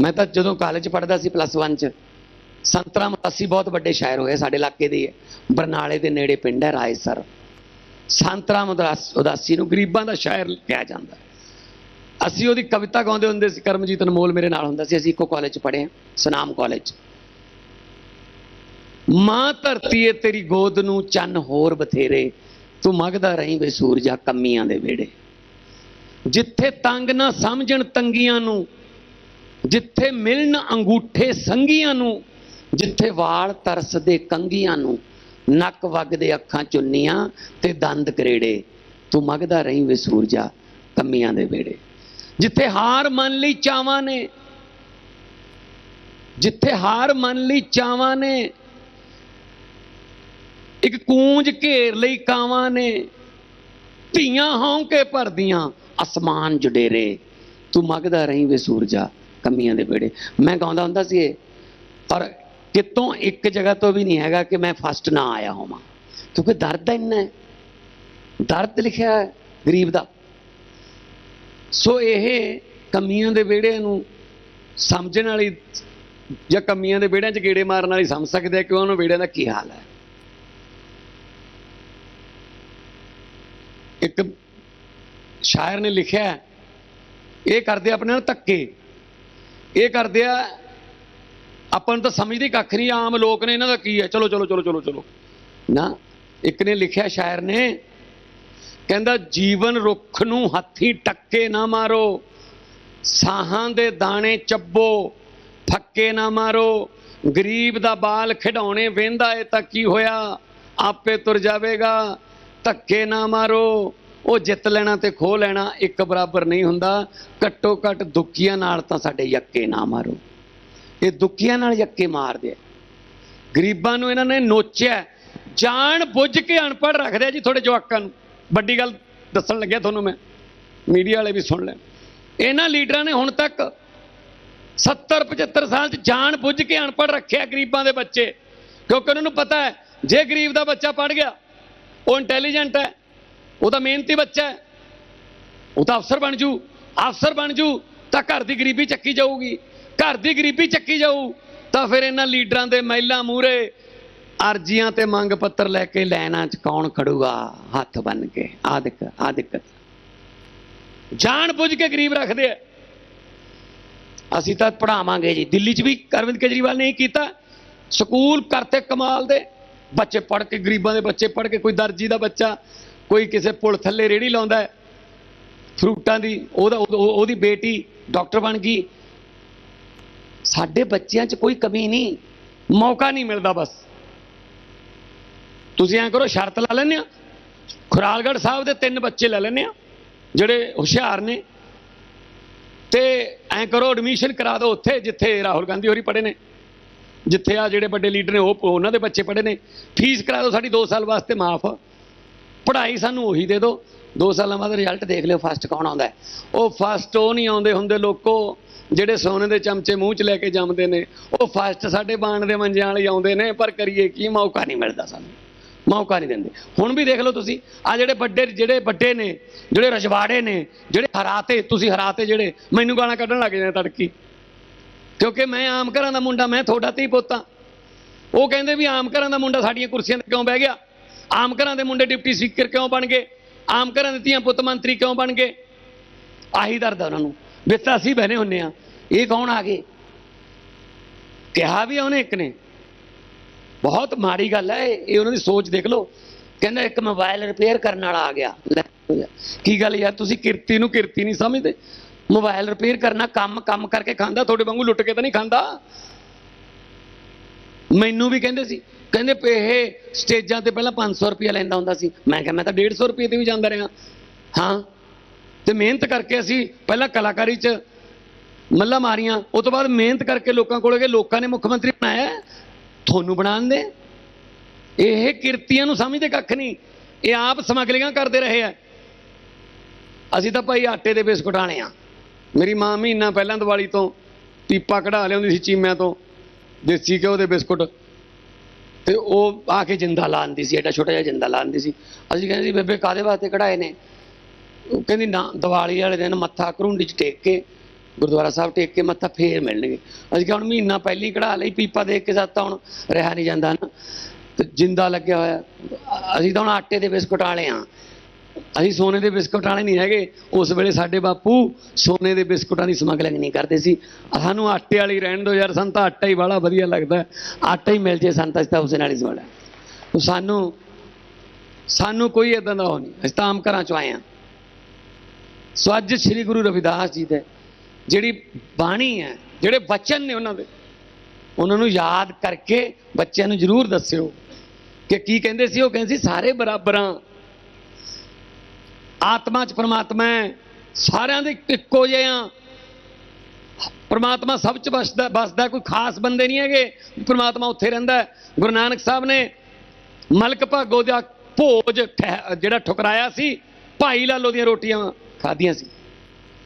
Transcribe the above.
ਮੈਂ ਤਾਂ ਜਦੋਂ ਕਾਲਜ ਪੜ੍ਹਦਾ ਸੀ ਪਲੱਸ 1 ਚ, ਸੰਤਰਾ ਮਤਾਸੀ ਬਹੁਤ ਵੱਡੇ ਸ਼ਾਇਰ ਹੋਏ ਸਾਡੇ ਇਲਾਕੇ ਦੇ ਬਰਨਾਲੇ ਦੇ ਨੇੜੇ ਪਿੰਡ ਹੈ ਰਾਏਸਰ। ਸੰਤਰਾ ਉਦਾਸ- ਉਦਾਸੀ ਨੂੰ ਗਰੀਬਾਂ ਦਾ ਸ਼ਾਇਰ ਕਿਹਾ ਜਾਂਦਾ ਅਸੀਂ ਉਹਦੀ ਕਵਿਤਾ ਗਾਉਂਦੇ ਹੁੰਦੇ ਸੀ, ਕਰਮਜੀਤ ਅਨਮੋਲ ਮੇਰੇ ਨਾਲ ਹੁੰਦਾ ਸੀ, ਅਸੀਂ ਇੱਕੋ ਕਾਲਜ ਚ ਪੜ੍ਹੇ ਹਾਂ, ਸੁਨਾਮ ਕਾਲਜ ਮਾਂ ਧਰਤੀ ਏ ਤੇਰੀ ਗੋਦ ਨੂੰ, ਚੰਨ ਹੋਰ ਬਥੇਰੇ। ਤੂੰ ਮਗਦਾ ਰਹੀਂ ਵੇ ਸੂਰਜਾ ਕੰਮੀਆਂ ਦੇ ਵੇੜੇ ਜਿੱਥੇ ਤੰਗ ਨਾ ਸਮਝਣ ਤੰਗੀਆਂ ਨੂੰ ਜਿੱਥੇ ਮਿਲਣ ਅੰਗੂਠੇ ਸੰਗੀਆਂ ਨੂੰ, ਜਿੱਥੇ ਵਾਲ ਤਰਸਦੇ ਕੰਗੀਆਂ ਨੂੰ, ਨੱਕ ਵਗਦੇ ਅੱਖਾਂ ਚੁੰਨੀਆਂ ਤੇ ਦੰਦ ਕਰੇੜੇ, ਤੂੰ ਮੰਗਦਾ ਰਹੀਂ ਵੇ ਸੂਰਜਾ ਕੰਮੀਆਂ ਦੇ ਵੇੜੇ ਜਿੱਥੇ ਹਾਰ ਮੰਨ ਲਈ ਚਾਵਾਂ ਨੇ, ਜਿੱਥੇ ਹਾਰ ਮੰਨ ਲਈ ਚਾਵਾਂ ਨੇ, ਇੱਕ ਕੂੰਜ ਘੇਰ ਲਈ ਕਾਵਾਂ ਨੇ, ਧੀਆਂ ਹੌਂਕੇ ਭਰਦੀਆਂ ਅਸਮਾਨ ਜੁਡੇਰੇ, ਤੂੰ ਮੰਗਦਾ ਰਹੀਂ ਵੇ ਸੂਰਜਾ ਕੰਮੀਆਂ ਦੇ ਵੇੜੇ ਮੈਂ ਗਾਉਂਦਾ ਹੁੰਦਾ ਸੀ ਇਹ। ਪਰ ਕਿਤੋਂ ਇੱਕ ਜਗ੍ਹਾ ਤੋਂ ਵੀ ਨਹੀਂ ਹੈਗਾ ਕਿ ਮੈਂ ਫਸਟ ਨਾ ਆਇਆ ਹੋਵਾਂ। ਕਿਉਂਕਿ ਦਰਦ ਇੰਨਾ। ਹੈ ਦਰਦ ਲਿਖਿਆ ਹੈ ਗਰੀਬ ਦਾ। ਸੋ ਇਹ ਕਮੀਆਂ ਦੇ ਵਿਹੜੇ ਨੂੰ ਸਮਝਣ ਵਾਲੀ ਜਾਂ ਕਮੀਆਂ ਦੇ ਵਿਹੜਿਆਂ 'ਚ ਗੇੜੇ ਮਾਰਨ ਵਾਲੀ ਸਮਝ ਸਕਦੇ ਆ ਕਿ ਉਹਨਾਂ ਵਿਹੜਿਆਂ ਦਾ ਕੀ ਹਾਲ ਹੈ। ਇੱਕ ਸ਼ਾਇਰ ਨੇ ਲਿਖਿਆ ਇਹ ਕਰਦੇ ਆਪਣੇ ਨਾਲ ਧੱਕੇ। ਇਹ ਕਰਦੇ ਆ, ਆਪਾਂ ਨੂੰ ਤਾਂ ਸਮਝਦੇ ਕੱਖ ਨਹੀਂ, ਆਮ ਲੋਕ ਨੇ ਇਹਨਾਂ ਦਾ ਕੀ ਹੈ? ਚਲੋ ਚਲੋ ਚਲੋ ਚਲੋ ਚਲੋ। ਨਾ, ਇੱਕ ਨੇ ਲਿਖਿਆ ਸ਼ਾਇਰ ਨੇ, ਕਹਿੰਦਾ, ਜੀਵਨ ਰੁੱਖ ਨੂੰ ਹੱਥੀ ਟੱਕੇ ਨਾ ਮਾਰੋ, ਸਾਹਾਂ ਦੇ ਦਾਣੇ ਚੱਬੋ, ਫੱਕੇ ਨਾ ਮਾਰੋ, ਗਰੀਬ ਦਾ ਬਾਲ ਖਿਡਾਉਣੇ ਵੇਂਦਾ ਏ ਤਾਂ ਕੀ ਹੋਇਆ? ਆਪੇ ਤੁਰ ਜਾਵੇਗਾ, ਧੱਕੇ ਨਾ ਮਾਰੋ। ਉਹ ਜਿੱਤ ਲੈਣਾ ਤੇ ਖੋ ਲੈਣਾ ਇੱਕ ਬਰਾਬਰ ਨਹੀਂ ਹੁੰਦਾ। ਘੱਟੋ ਘੱਟ ਦੁੱਕੀਆਂ ਨਾਲ ਤਾਂ ਸਾਡੇ ਯੱਕੇ ਨਾ ਮਾਰੋ। ਇਹ ਦੁੱਕੀਆਂ ਨਾਲ ਯੱਕੇ ਮਾਰਦੇ ਆ। ਗਰੀਬਾਂ ਨੂੰ ਇਹਨਾਂ ਨੇ ਨੋਚਿਆ। ਜਾਣ ਬੁੱਝ ਕੇ ਅਨਪੜ੍ਹ ਰੱਖਦੇ ਆ ਜੀ ਤੁਹਾਡੇ ਜਵਾਕਾਂ ਨੂੰ। ਵੱਡੀ ਗੱਲ ਦੱਸਣ ਲੱਗਿਆ ਤੁਹਾਨੂੰ ਮੈਂ। ਮੀਡੀਆ ਵਾਲੇ ਵੀ ਸੁਣ ਲੈਣ। ਇਹਨਾਂ ਲੀਡਰਾਂ ਨੇ ਹੁਣ ਤੱਕ 70 75 ਸਾਲ ਚ ਜਾਣ ਬੁੱਝ ਕੇ ਅਨਪੜ੍ਹ ਰੱਖਿਆ ਗਰੀਬਾਂ ਦੇ ਬੱਚੇ। ਕਿਉਂਕਿ ਉਹਨਾਂ ਨੂੰ ਪਤਾ ਹੈ, ਜੇ ਗਰੀਬ ਦਾ ਬੱਚਾ ਪੜ ਗਿਆ, ਉਹ ਇੰਟੈਲੀਜੈਂਟ ਹੈ। ਉਹ ਤਾਂ ਮਿਹਨਤੀ ਬੱਚਾ ਹੈ। ਉਹ ਤਾਂ ਅਫਸਰ ਬਣ ਜੂ। ਅਫਸਰ ਬਣ ਜੂ ਤਾਂ ਘਰ ਦੀ ਗਰੀਬੀ ਚੱਕੀ ਜਾਊਗੀ। ਘਰ ਦੀ ਗਰੀਬੀ ਚੱਕੀ ਜਾਊ ਤਾਂ ਫਿਰ ਇਹਨਾਂ ਲੀਡਰਾਂ ਦੇ ਮਹਿਲਾ ਮੂਰੇ ਅਰਜ਼ੀਆਂ ਤੇ ਮੰਗ ਪੱਤਰ ਲੈ ਕੇ ਲੈਣਾ ਚ ਕੌਣ ਖੜੂਗਾ? ਹੱਥ ਬੰਨ ਕੇ। ਆਦਿਕ ਆਦਿਕ ਜਾਣ ਬੁੱਝ ਕੇ ਗਰੀਬ ਰੱਖਦੇ ਆ। ਅਸੀਂ ਤਾਂ ਪੜਾਵਾਂਗੇ ਜੀ। ਦਿੱਲੀ 'ਚ ਵੀ ਅਰਵਿੰਦ ਕੇਜਰੀਵਾਲ ਨੇ ਇਹ ਕੀਤਾ। ਸਕੂਲ ਕਰਤੇ ਕਮਾਲ ਦੇ। ਬੱਚੇ ਪੜ੍ਹ ਕੇ, ਗਰੀਬਾਂ ਦੇ ਬੱਚੇ ਪੜ੍ਹ ਕੇ, ਕੋਈ ਦਰਜੀ ਦਾ ਬੱਚਾ। ਕੋਈ ਕਿਸੇ ਪੁਲ ਥੱਲੇ ਰੇੜੀ ਲਾਉਂਦਾ ਫਰੂਟਾਂ ਦੀ, ਉਹਦਾ, ਉਹ- ਉਹਦੀ ਬੇਟੀ ਡਾਕਟਰ ਬਣ ਗਈ। ਸਾਡੇ ਬੱਚਿਆਂ 'ਚ ਕੋਈ ਕਮੀ ਨਹੀਂ, ਮੌਕਾ ਨਹੀਂ ਮਿਲਦਾ ਬਸ। ਤੁਸੀਂ ਐਂ ਕਰੋ, ਸ਼ਰਤ ਲਾ ਲੈਂਦੇ ਆ ਖੁਰਾਲਗੜ੍ਹ ਸਾਹਿਬ ਦੇ ਤਿੰਨ ਬੱਚੇ ਲੈ ਲੈਂਦੇ ਆ ਜਿਹੜੇ ਹੁਸ਼ਿਆਰ ਨੇ। ਤੇ ਐਂ ਕਰੋ ਐਡਮਿਸ਼ਨ ਕਰਾ ਦਿਓ ਉੱਥੇ, ਜਿੱਥੇ ਰਾਹੁਲ ਗਾਂਧੀ ਹੋਰੀ ਪੜ੍ਹੇ ਨੇ। ਜਿੱਥੇ ਆ ਜਿਹੜੇ ਵੱਡੇ ਲੀਡਰ ਨੇ, ਉਹ, ਉਹਨਾਂ ਦੇ ਬੱਚੇ ਪੜ੍ਹੇ ਨੇ। ਫੀਸ ਕਰਾ ਦਿਓ ਸਾਡੀ 2 ਸਾਲ ਵਾਸਤੇ, ਮਾਫ। ਪੜ੍ਹਾਈ ਸਾਨੂੰ ਉਹੀ ਦੇ ਦਿਓ। 2 ਸਾਲਾਂ ਬਾਅਦ ਰਿਜ਼ਲਟ ਦੇਖ ਲਿਓ ਫਸਟ ਕੌਣ ਆਉਂਦਾ ਉਹ ਫਸਟ ਉਹ ਨਹੀਂ ਆਉਂਦੇ ਹੁੰਦੇ ਲੋਕੋ, ਜਿਹੜੇ ਸੋਨੇ ਦੇ ਚਮਚੇ ਮੂੰਹ 'ਚ ਲੈ ਕੇ ਜੰਮਦੇ ਨੇ। ਉਹ ਫਸਟ ਸਾਡੇ ਬਾਣ ਦੇ ਮੰਜਿਆਂ ਵਾਲੇ ਆਉਂਦੇ ਨੇ, ਪਰ ਕਰੀਏ ਕੀ, ਮੌਕਾ ਨਹੀਂ ਮਿਲਦਾ ਸਾਨੂੰ। ਮੌਕਾ ਨਹੀਂ ਦਿੰਦੇ। ਹੁਣ ਵੀ ਦੇਖ ਲਓ ਤੁਸੀਂ ਆ ਜਿਹੜੇ ਵੱਡੇ ਜਿਹੜੇ ਵੱਡੇ ਨੇ, ਜਿਹੜੇ ਰਜਵਾੜੇ ਨੇ, ਜਿਹੜੇ ਹਰਾਤੇ, ਤੁਸੀਂ ਹਰਾਤੇ ਜਿਹੜੇ, ਮੈਨੂੰ ਗਾਲਾਂ ਕੱਢਣ ਲੱਗ ਜਾਂਦੇ ਤੜਕੀ। ਕਿਉਂਕਿ ਮੈਂ ਆਮ ਘਰਾਂ ਦਾ ਮੁੰਡਾ, ਮੈਂ ਤੁਹਾਡਾ ਧੀ ਪੋਤਾ ਉਹ ਕਹਿੰਦੇ ਵੀ ਆਮ ਘਰਾਂ ਦਾ ਮੁੰਡਾ ਸਾਡੀਆਂ ਕੁਰਸੀਆਂ ਤੇ ਕਿਉਂ ਬਹਿ ਗਿਆ? ਆਮ ਘਰਾਂ ਦੇ ਮੁੰਡੇ ਡਿਪਟੀ ਸਪੀਕਰ ਕਿਉਂ ਬਣ ਗਏ? ਆਮ ਘਰਾਂ ਦੇ ਧੀਆਂ ਪੁੱਤ ਮੰਤਰੀ ਕਿਉਂ ਬਣ ਗਏ? ਆਹੀ ਦਰਦ ਉਹਨਾਂ ਨੂੰ। ਵੀ ਅਸੀਂ ਬਹਿਨੇ ਹੁੰਨੇ ਆ। ਇਹ ਕੌਣ ਆ ਗਏ? ਕਿਹਾ ਵੀ ਉਹਨੇ ਇੱਕ ਨੇ। ਬਹੁਤ ਮਾੜੀ ਗੱਲ ਹੈ ਇਹ। ਉਹਨਾਂ ਦੀ ਸੋਚ ਦੇਖ ਲਓ। ਕਹਿੰਦਾ ਇੱਕ ਮੋਬਾਈਲ ਰਿਪੇਅਰ ਕਰਨ ਵਾਲਾ ਆ ਗਿਆ। ਕੀ ਗੱਲ ਯਾਰ, ਤੁਸੀਂ ਕਿਰਤੀ ਨੂੰ ਕਿਰਤੀ ਨਹੀਂ ਸਮਝਦੇ? ਮੋਬਾਈਲ ਰਿਪੇਅਰ ਕਰਨਾ, ਕੰਮ ਕੰਮ ਕਰਕੇ ਖਾਂਦਾ, ਤੁਹਾਡੇ ਵਾਂਗੂ ਲੁੱਟ ਕੇ ਤਾਂ ਨਹੀਂ ਖਾਂਦਾ? ਮੈਨੂੰ ਵੀ ਕਹਿੰਦੇ ਸੀ, ਕਹਿੰਦੇ ਇਹ ਸਟੇਜਾਂ ਤੇ ਪਹਿਲਾਂ 500 ਰੁਪਇਆ ਲੈਂਦਾ ਹੁੰਦਾ ਸੀ। ਮੈਂ ਕਿਹਾ, ਮੈਂ ਤਾਂ 150 ਰੁਪਏ ਤੇ ਵੀ ਜਾਂਦਾ ਰਿਹਾ। ਹਾਂ, ਤੇ ਮਿਹਨਤ ਕਰਕੇ ਅਸੀਂ ਪਹਿਲਾਂ ਕਲਾਕਾਰੀ 'ਚ ਮੱਲਾ ਮਾਰੀਆਂ। ਉਸ ਤੋਂ ਬਾਅਦ ਮਿਹਨਤ ਕਰਕੇ ਲੋਕਾਂ ਕੋਲ ਗਏ। ਲੋਕਾਂ ਨੇ ਮੁੱਖ ਮੰਤਰੀ ਬਣਾਇਆ। ਤੁਹਾਨੂੰ ਬਣਾਉਣ ਦੇ। ਇਹ ਕਿਰਤੀਆਂ ਨੂੰ ਸਮਝਦੇ ਕੱਖ ਨਹੀਂ। ਇਹ ਆਪ ਸਮਗਲਿੰਗਾਂ ਕਰਦੇ ਰਹੇ ਆ। ਅਸੀਂ ਤਾਂ ਭਾਈ ਆਟੇ ਦੇ ਬਿਸਕੁਟ ਆਣੇ ਆ। ਮੇਰੀ ਮਾਂ ਮਹੀਨਾ ਪਹਿਲਾਂ ਦੀਵਾਲੀ ਤੋਂ ਪੀਪਾ ਕਢਾ ਲਿਆਉਂਦੀ ਸੀ ਚੀਮਿਆਂ ਤੋਂ। ਦੇਸੀ ਘਿਓ ਦੇ ਬਿਸਕੁਟ। ਤੇ ਉਹ ਆ ਕੇ ਜਿੰਦਾ ਲਾਉਂਦੀ ਸੀ, ਐਡਾ ਛੋਟਾ ਜਿਹਾ ਜਿੰਦਾ ਲਾਉਂਦੀ ਸੀ। ਅਸੀਂ ਕਹਿੰਦੇ ਸੀ, ਬੇਬੇ ਕਾਦੇ ਵਾਸਤੇ ਕਢਾਏ ਨੇ? ਉਹ ਕਹਿੰਦੀ, ਨਾ, ਦੀਵਾਲੀ ਵਾਲੇ ਦਿਨ ਮੱਥਾ ਘਰੁੰਡੀ 'ਚ ਟੇਕ ਕੇ, ਗੁਰਦੁਆਰਾ ਸਾਹਿਬ ਟੇਕ ਕੇ ਮੱਥਾ ਫੇਰ ਮਿਲਣਗੇ। ਅਸੀਂ ਕਿਹਾ, ਹੁਣ ਮਹੀਨਾ ਪਹਿਲੀ ਕਢਾ ਲਈ, ਪੀਪਾ ਦੇਖ ਕੇ ਜਾਤਾ ਹੁਣ ਰਿਹਾ ਨਹੀਂ ਜਾਂਦਾ ਨਾ। ਤੇ ਜਿੰਦਾ ਲੱਗਿਆ ਹੋਇਆ। ਅਸੀਂ ਤਾਂ ਹੁਣ ਆਟੇ ਦੇ ਬਿਸਕੁਟ ਵਾਲੇ ਆ। ਅਸੀਂ ਸੋਨੇ ਦੇ ਬਿਸਕੁਟ ਵਾਲੇ ਨਹੀਂ ਹੈਗੇ। ਉਸ ਵੇਲੇ ਸਾਡੇ ਬਾਪੂ ਸੋਨੇ ਦੇ ਬਿਸਕੁਟਾਂ ਦੀ ਸਮਗਲਿੰਗ ਨਹੀਂ ਕਰਦੇ ਸੀ। ਸਾਨੂੰ ਆਟੇ ਵਾਲੀ ਰਹਿਣ ਦਿਓ ਯਾਰ, ਸਾਨੂੰ ਤਾਂ ਆਟਾ ਹੀ ਬੜਾ ਵਧੀਆ ਲੱਗਦਾ। ਆਟਾ ਹੀ ਮਿਲ ਜੇ ਸਾਨੂੰ ਤਾਂ ਤਾਂ ਉਸੇ ਨਾਲ ਹੀ ਸਮਝਦਾ ਸਾਨੂੰ ਸਾਨੂੰ ਕੋਈ ਇਦਾਂ ਦਾ ਉਹ ਨਹੀਂ। ਅਸੀਂ ਤਾਂ ਆਮ ਘਰਾਂ ਚੋਂ ਆਏ ਹਾਂ। ਸੋ ਅੱਜ ਸ੍ਰੀ ਗੁਰੂ ਰਵਿਦਾਸ ਜੀ ਦੇ ਜਿਹੜੀ ਬਾਣੀ ਹੈ, ਜਿਹੜੇ ਬਚਨ ਨੇ ਉਹਨਾਂ ਦੇ, ਉਹਨਾਂ ਨੂੰ ਯਾਦ ਕਰਕੇ ਬੱਚਿਆਂ ਨੂੰ ਜ਼ਰੂਰ ਦੱਸਿਓ ਕਿ ਕੀ ਕਹਿੰਦੇ ਸੀ? ਉਹ ਕਹਿੰਦੇ ਸੀ, ਸਾਰੇ ਬਰਾਬਰਾਂ ਆਤਮਾ ਚ ਪਰਮਾਤਮਾ ਹੈ। ਸਾਰਿਆਂ ਦੇ ਇੱਕੋ ਜਿਹੇ ਆ। ਪਰਮਾਤਮਾ ਸਭ ਚ ਵਸਦਾ ਵਸਦਾ, ਕੋਈ ਖਾਸ ਬੰਦੇ ਨਹੀਂ ਹੈਗੇ। ਪਰਮਾਤਮਾ ਉੱਥੇ ਰਹਿੰਦਾ ਗੁਰੂ ਨਾਨਕ ਸਾਹਿਬ ਨੇ ਮਲਕ ਭਾਗੋ ਦਾ ਭੋਜ ਠਹਿ- ਜਿਹੜਾ ਠੁਕਰਾਇਆ ਸੀ, ਭਾਈ ਲਾਲੋ ਦੀਆਂ ਰੋਟੀਆਂ ਖਾਧੀਆਂ ਸੀ।